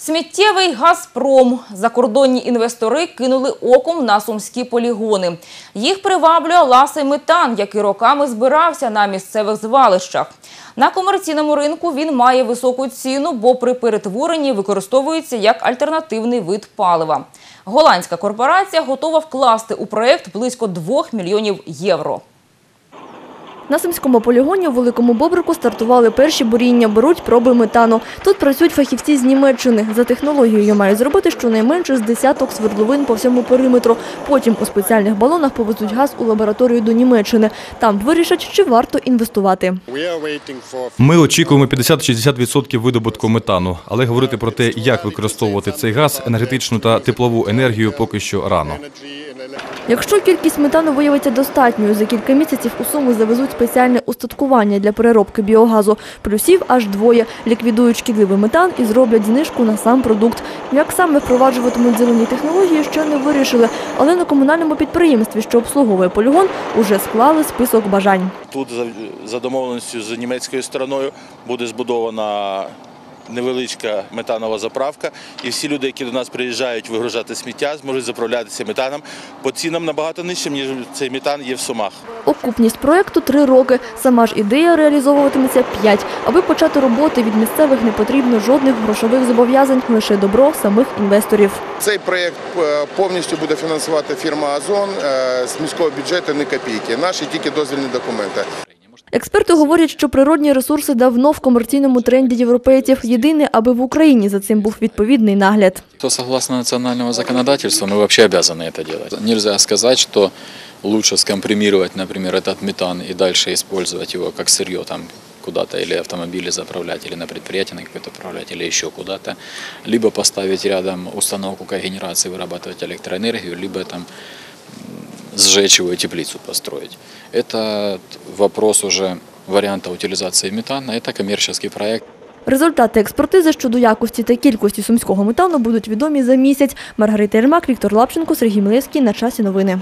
Сміттєвий «Газпром». Закордонні інвестори кинули оком на сумські полігони. Їх приваблює ласий метан, який роками збирався на місцевих звалищах. На комерційному ринку він має високу ціну, бо при перетворенні використовується як альтернативний вид палива. Голландська корпорація готова вкласти у проєкт близько 2 мільйонів євро. На Сумському полігоні у Великому Бобрику стартували перші буріння, беруть проби метану. Тут працюють фахівці з Німеччини. За технологією мають зробити щонайменше з десяток свердловин по всьому периметру. Потім у спеціальних балонах повезуть газ у лабораторію до Німеччини. Там вирішать, чи варто інвестувати. Ми очікуємо 50-60% видобутку метану, але говорити про те, як використовувати цей газ, енергетичну та теплову енергію, поки що рано. Якщо кількість метану виявиться достатньою, за кілька місяців у Суми завезуть спеціальне устаткування для переробки біогазу. Плюсів аж двоє. Ліквідують шкідливий метан і зроблять знижку на сам продукт. Як саме впроваджуватимуть зелені технології, ще не вирішили. Але на комунальному підприємстві, що обслуговує полігон, уже склали список бажань. Тут за домовленістю з німецькою стороною буде збудована невеличка метанова заправка, і всі люди, які до нас приїжджають вигружати сміття, зможуть заправлятися метаном по цінам набагато нижчим, ніж цей метан є в Сумах. Окупність проекту – три роки. Сама ж ідея реалізовуватиметься п'ять. Аби почати роботи від місцевих не потрібно жодних грошових зобов'язань, лише добро самих інвесторів. Цей проєкт е, повністю буде фінансувати фірма Озон е, з міського бюджету не копійки. Наші тільки дозвільні документи. Експерти говорять, що природні ресурси давно в комерційному тренді європейців. Єдине, аби в Україні за цим був відповідний нагляд. То согласно национального законодательства мы вообще обязаны это делать. Нельзя сказать, что лучше скомпримировать, например, этот метан и дальше использовать его как сырье там куда-то или автомобили заправлять, или на предприятие на какое-то отправлять, или еще куда-то. Либо поставить рядом установку когенерации, вырабатывать электроэнергию, либо там м, сжечь его и теплицу построить. Это вопрос уже варианта утилизации метана. Это коммерческий проект. Результати експертизи щодо якості та кількості сумського метану будуть відомі за місяць. Маргарита Єрмак, Віктор Лапченко, Сергій Милевський. На часі новини.